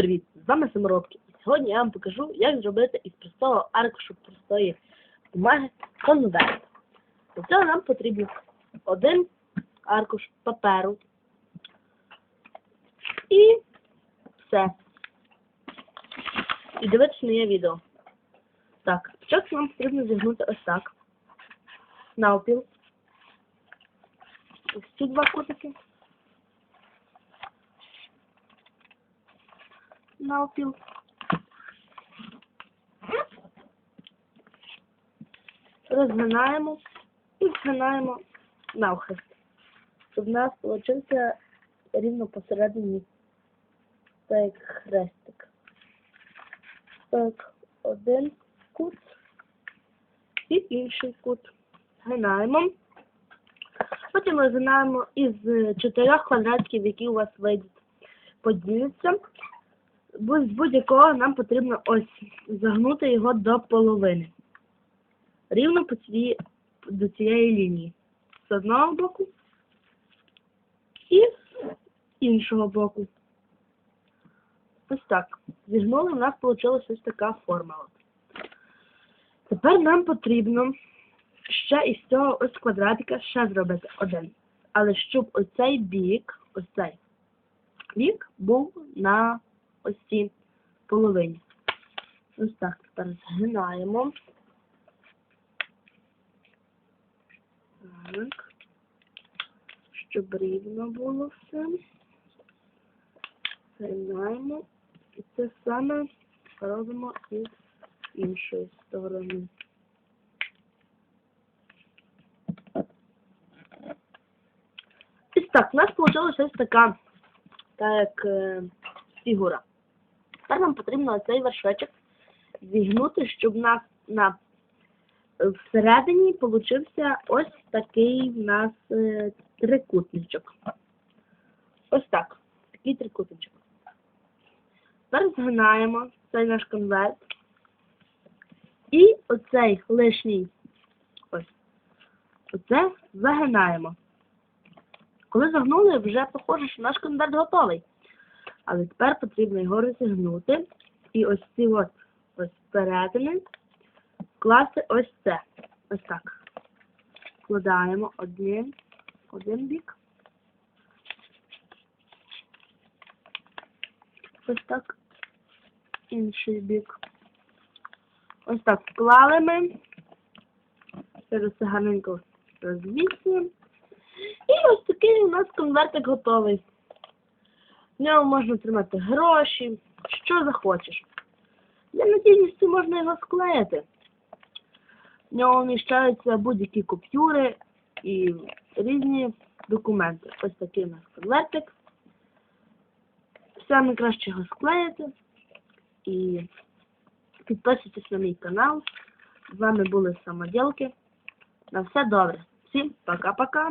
привіт! З вами Саморобки. І сьогодні я вам покажу, як зробити із простого аркушу простої бумаги конверт. Для цього нам потрібно один аркуш паперу і все. І дивитися моє відео. Так, спочатку нам потрібно зігнути ось так. Навпіл. Ось ці два кутики. Навпіл. Розгинаємо і згинаємо навхрест, щоб у нас получився рівно посередині так хрестик. Так, один кут і інший кут. Згинаємо. Потім розгинаємо із чотирьох квадратиків, які у вас вийдуть, поділяться з будь-якого нам потрібно ось загнути його до половини. Рівно по цій, до цієї лінії. З одного боку і з іншого боку. Ось так. Зігнули, у нас вийшла ось така форма. Тепер нам потрібно ще із цього ось квадратика ще зробити один. Але щоб оцей бік, ось цей бік був на ось цій половині. Ось так тепер згинаємо. Так. Щоб рівно було все. Згинаємо. І це саме робимо і з іншої сторони. Ось так, у нас вийшла ось така, так як е, фігура. Тепер нам потрібно цей вершечок зігнути, щоб у нас на всередині получився ось такий в нас е, трикутничок. Ось так. Такий трикутничок. Тепер згинаємо цей наш конверт. І оцей лишній ось. Оце загинаємо. Коли загнули, вже похоже, що наш конверт готовий. Але тепер потрібно його розігнути. І ось ці от ось перетини вкласти ось це. Ось так. Вкладаємо один, один бік. Ось так. Інший бік. Ось так вклали ми. Зараз це гарненько розвісуємо. І ось такий у нас конвертик готовий. В ньому можна тримати гроші, що захочеш. Для надійності можна його склеїти. В ньому вміщаються будь-які купюри і різні документи. Ось такий у нас конвертик. Саме краще його склеїти. І підписуйтесь на мій канал. З вами були самоділки. На все добре. Всім пока-пока.